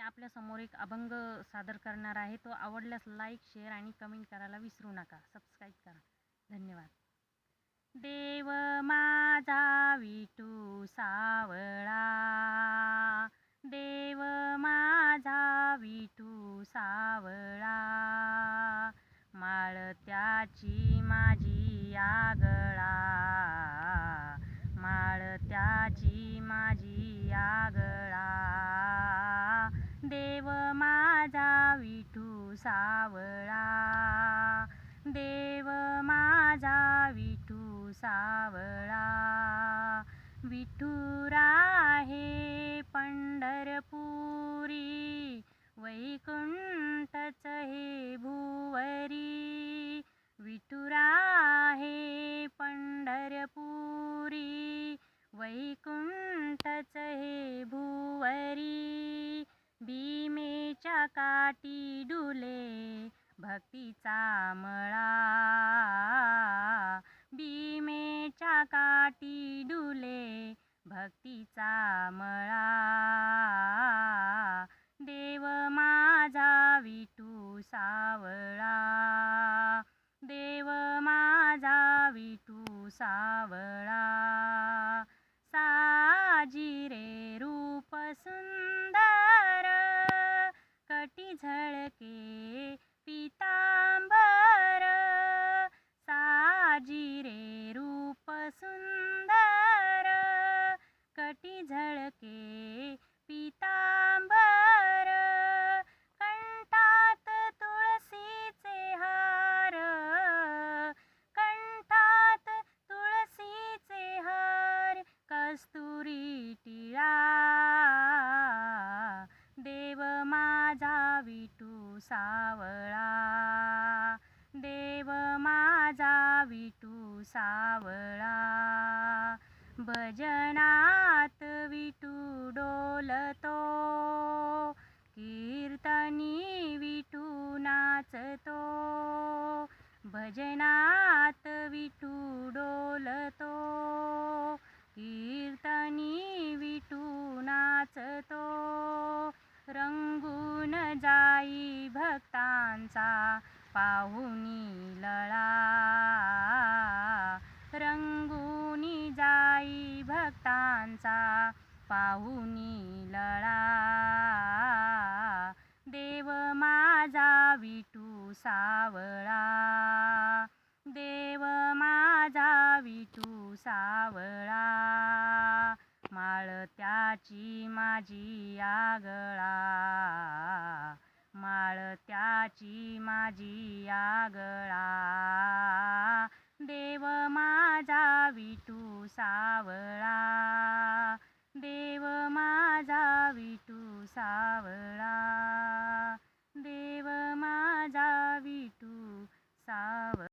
आपल्यासमोर एक अभंग सादर करणार आहे. तो आवडल्यास लाईक शेअर आणि कमेंट करायला विसरू नका. सबस्क्राईब करा. धन्यवाद. देव माझा विटू सावळा. देव माझा विटू सावळा. माळत्याची माझा विठू सावळा. देव माझा विठू सावळा. विठुरा हे पंढरपुरी. वैकुंठच हे भुवरी. विठुरा हे पंढरपुरी. वैकुंठच हे भुवरी. भीमेच्या काठी डुले भक्तीचा मळा. भीमेच्या काठी डुले भक्तीचा मळा. देव माझा विटू सावळा. देव माझा विटू सावळा. सावळा. देव माझा विटू सावळा. भजनात विटू डोलतो. कीर्तनी विटू नाचतो. भजनात विटू डोलतो. कीर्तनी विटू नाचतो. रंगून जा भक्तांचा पाहुनी लळा. रंगुनी जाई भक्तांचा पाहुनी लळा. देव माझा विटू सावळा. देव माझा विटू सावळा. माळत्याची माझी आगळा. माळत्याची माझी आगळा. देव माझा विटू सावळा. देव माझा विटू सावळा. देव माझा विटू सावळा.